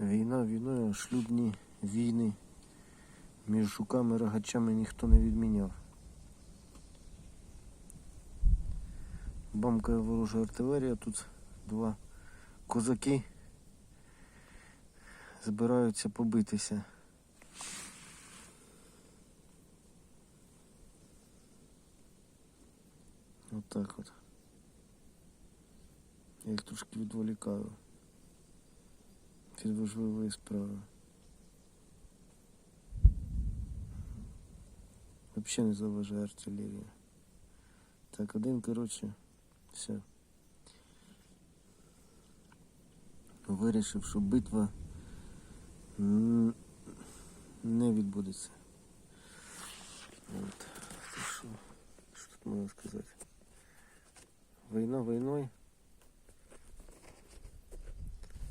Війна війною, шлюбні війни між жуками рогачами ніхто не відміняв. Бамкає ворожа артилерія, тут два козаки збираються побитися. Отак от. Я їх трошки відволікаю від важливої справи. Взагалі не заважає артилерія. Так, один, коротше, все. Вирішив, що битва не відбудеться. От. Що, що тут можна сказати? Війна війною.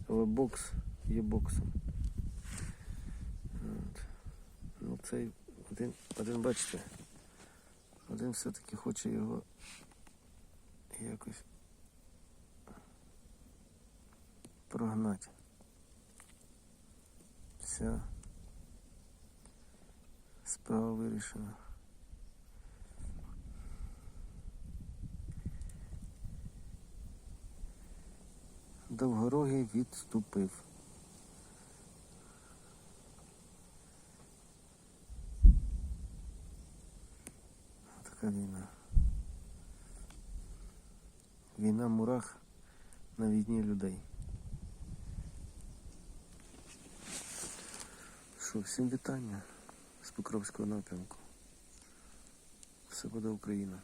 Але бокс є боксом. От. Ну цей один, один бачите, один все-таки хоче його якось прогнати. Все. Справа вирішена. Довгорогий відступив. Така війна. Війна мурах на війні людей. Що, всім вітання з Покровського напрямку. Все буде Україна.